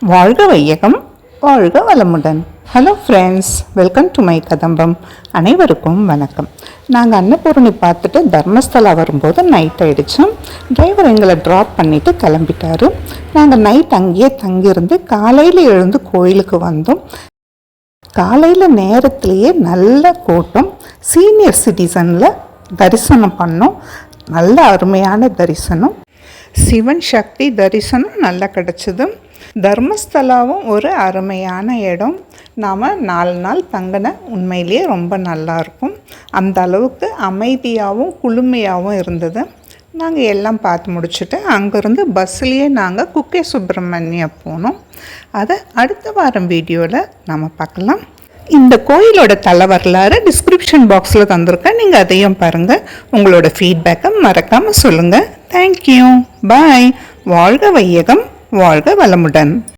வாழ்க வையகம் வாழ்க வளமுடன். Hello friends welcome to my Kadambam அனைவருக்கும் வணக்கம். நாங்கள் அன்னபூரணி பார்த்துட்டு தர்மஸ்தலா வரும்போது நைட் ஆயிடுச்சு. டிரைவர் எங்களை ட்ராப் பண்ணிவிட்டு கிளம்பிட்டாரு. நாங்கள் நைட் அங்கேயே தங்கியிருந்து காலையில் எழுந்து கோயிலுக்கு வந்தோம். காலையில் நேரத்திலேயே நல்ல கூட்டம். சீனியர் சிட்டிசனில் தரிசனம் பண்ணோம். நல்ல அருமையான தரிசனம். சிவன் சக்தி தரிசனம் நல்லா கிடச்சிது. தர்மஸ்தலாவும் ஒரு அருமையான இடம். நாம் நாலு நாள் தங்கின உண்மையிலேயே ரொம்ப நல்லா இருக்கும். அந்த அளவுக்கு அமைதியாகவும் குளுமையாகவும் இருந்தது. நாங்கள் எல்லாம் பார்த்து முடிச்சுட்டு அங்கேருந்து பஸ்லேயே நாங்கள் குக்கே சுப்பிரமணியம் போனோம். அதை அடுத்த வாரம் வீடியோவில் நம்ம பார்க்கலாம். இந்த கோயிலோட தல வரலாறு டிஸ்கிரிப்ஷன் பாக்ஸில் தந்திருக்கேன். நீங்கள் அதையும் பாருங்கள் உங்களோட ஃபீட்பேக்கை மறக்காமல் சொல்லுங்கள் தேங்க்யூ பாய் வாழ்க வையகம். வாழ்க வளமுடன்.